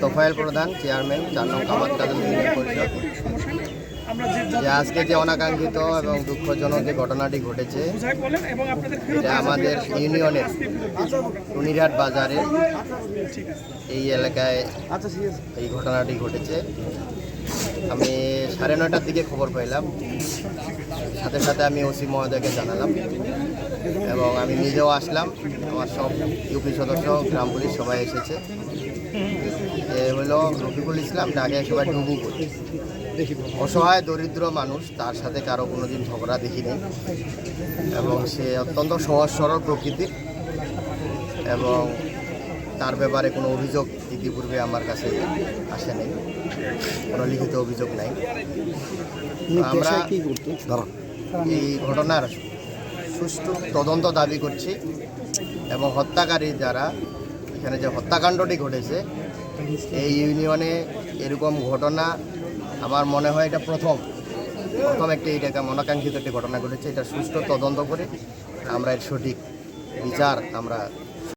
তোফায়েল প্রধান চেয়ারম্যান চার নং কামাত যে আজকে যে অনাকাঙ্ক্ষিত এবং দুঃখজনক যে ঘটনাটি ঘটেছে, এটা আমাদের ইউনিয়নের টুনিরহাট বাজারে এই এলাকায় এই ঘটনাটি ঘটেছে। আমি সাড়ে নয়টার দিকে খবর পাইলাম। সাথে সাথে আমি ওসি মহোদয়কে জানালাম। এবং আমি নিজেও আসলাম। আমার সব ইউপি সদস্য গ্রাম পুলিশ সবাই এসেছে। এ হলো রফিকুল ইসলাম ডাকে সবাই ডুবু করি। অসহায় দরিদ্র মানুষ তার সাথে কারও কোনো দিন ঝগড়া দেখিনি। এবং সে অত্যন্ত সহজ সরল প্রকৃতির এবং তার ব্যাপারে কোনো অভিযোগ ইতিপূর্বে আমার কাছে আসেনি। কোনো লিখিত অভিযোগ নাই। আমরা এই ঘটনার সুষ্ঠু তদন্ত দাবি করছি এবং হত্যাকারী যারা, এখানে যে হত্যাকাণ্ডটি ঘটেছে, এই ইউনিয়নে এরকম ঘটনা, আমার মনে হয় এটা প্রথম প্রথম একটি এটাকে অনাকাঙ্ক্ষিত একটি ঘটনা ঘটেছে। এটা সুষ্ঠু তদন্ত করে আমরা এর সঠিক বিচার আমরা